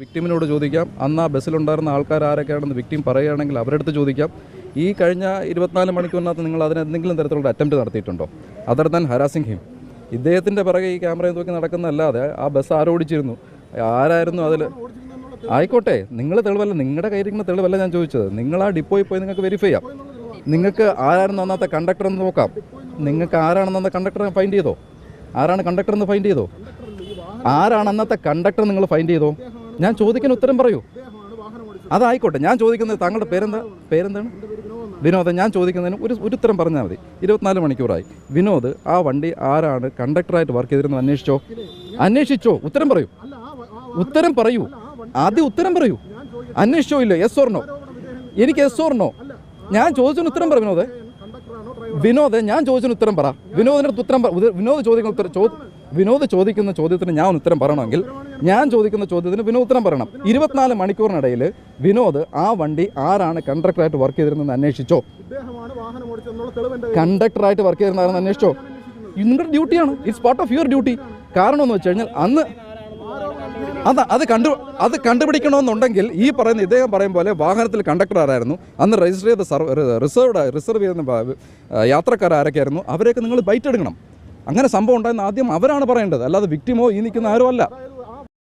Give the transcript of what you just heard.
വിക്ടിമിനോട് ചോദിക്കാം. അന്ന് ആ ബസ്സിലുണ്ടായിരുന്ന ആൾക്കാർ ആരൊക്കെയാണെന്ന് വിക്ടിം പറയുകയാണെങ്കിൽ അവരുടെ അടുത്ത് ചോദിക്കാം. ഈ കഴിഞ്ഞ ഇരുപത്തിനാല് മണിക്കൂറിനകത്ത് നിങ്ങൾ അതിന് എന്തെങ്കിലും തരത്തിലുള്ള അറ്റംപ്റ്റ് നടത്തിയിട്ടുണ്ടോ? അതർ ദാൻ ഹരാസിംഗ് ഹിം ഇദ്ദേഹത്തിന്റെ പിറകെ ഈ ക്യാമറയിൽ നോക്കി നടക്കുന്നതല്ലാതെ ആ ബസ് ആരോടിച്ചിരുന്നു ആരായിരുന്നു അതിൽ? ആയിക്കോട്ടെ നിങ്ങൾ തെളിവല്ല നിങ്ങളുടെ കയ്യിരിക്കുന്ന തെളിവല്ല ഞാൻ ചോദിച്ചത്. നിങ്ങൾ ആ ഡിപ്പോയിൽ പോയി നിങ്ങൾക്ക് വെരിഫൈ ചെയ്യാം. നിങ്ങൾക്ക് ആരായിരുന്നു അന്നത്തെ കണ്ടക്ടർ എന്ന് നോക്കാം. നിങ്ങൾക്ക് ആരാണെന്ന് അന്ന കണ്ടക്ടറെ ഫൈൻഡ് ചെയ്തോ? ആരാണ് കണ്ടക്ടർ എന്ന് ഫൈൻഡ് ചെയ്തോ? ആരാണ് അന്നത്തെ കണ്ടക്ടർ നിങ്ങൾ ഫൈൻഡ് ചെയ്തോ? ഞാൻ ചോദിക്കുന്ന ഉത്തരം പറയൂ. അതായിക്കോട്ടെ ഞാൻ ചോദിക്കുന്നത് താങ്കളുടെ പേരെന്താ? പേരെന്താണ്? വിനോദ് ഞാൻ ചോദിക്കുന്നതിന് ഒരു ഒരു ഉത്തരം പറഞ്ഞാൽ മതി. ഇരുപത്തിനാല് മണിക്കൂറായി. വിനോദ് ആ വണ്ടി ആരാണ് കണ്ടക്ടറായിട്ട് വർക്ക് ചെയ്തിരുന്നത് അന്വേഷിച്ചോ? അന്വേഷിച്ചോ? ഉത്തരം പറയൂ. ഉത്തരം പറയൂ. ആദ്യം ഉത്തരം പറയൂ. അന്വേഷിച്ചോ ഇല്ല? എസ് ഓർണോ എനിക്ക് എസ് ഓർണോ ഞാൻ ചോദിച്ചതിന് ഉത്തരം പറ വിനോദ്. വിനോദ് ഞാൻ ചോദിച്ചതിന് ഉത്തരം പറ. വിനോദിന്റെ ഉത്തരം വിനോദ് ചോദിക്കുന്ന ഉത്തരം വിനോദ് ചോദിക്കുന്ന ചോദ്യത്തിന് ഞാൻ ഉത്തരം പറയണമെങ്കിൽ ഞാൻ ചോദിക്കുന്ന ചോദ്യത്തിന് വിനോദ് ഉത്തരം പറയണം. ഇരുപത്തിനാല് മണിക്കൂറിനിടയിൽ വിനോദ് ആ വണ്ടി ആരാണ് കണ്ടക്ടറായിട്ട് വർക്ക് ചെയ്തിരുന്നത് അന്വേഷിച്ചോ? കണ്ടക്ടറായിട്ട് വർക്ക് ചെയ്തിരുന്നായിരുന്നു അന്വേഷിച്ചോ? നിങ്ങളുടെ ഡ്യൂട്ടിയാണ്. It's part of your duty കാരണം എന്ന് വെച്ച് കഴിഞ്ഞാൽ അന്ന് അത് അത് കണ്ടു അത് കണ്ടുപിടിക്കണമെന്നുണ്ടെങ്കിൽ ഈ പറയുന്ന ഇദ്ദേഹം പറയും പോലെ വാഹനത്തിൽ കണ്ടക്ടർ ആരായിരുന്നു? അന്ന് രജിസ്റ്റർ ചെയ്ത റിസർവ്ഡ് റിസർവ് ചെയ്യുന്ന ബ- യാത്രക്കാർ ആരൊക്കെയായിരുന്നു അവരെയൊക്കെ നിങ്ങൾ ബൈറ്റ് എടുക്കണം. അങ്ങനെ സംഭവം ഉണ്ടായെന്ന് ആദ്യം അവരാണ് പറയേണ്ടത്. അല്ലാതെ വിക്ടിമോ ഈ നിൽക്കുന്ന ആരും അല്ല.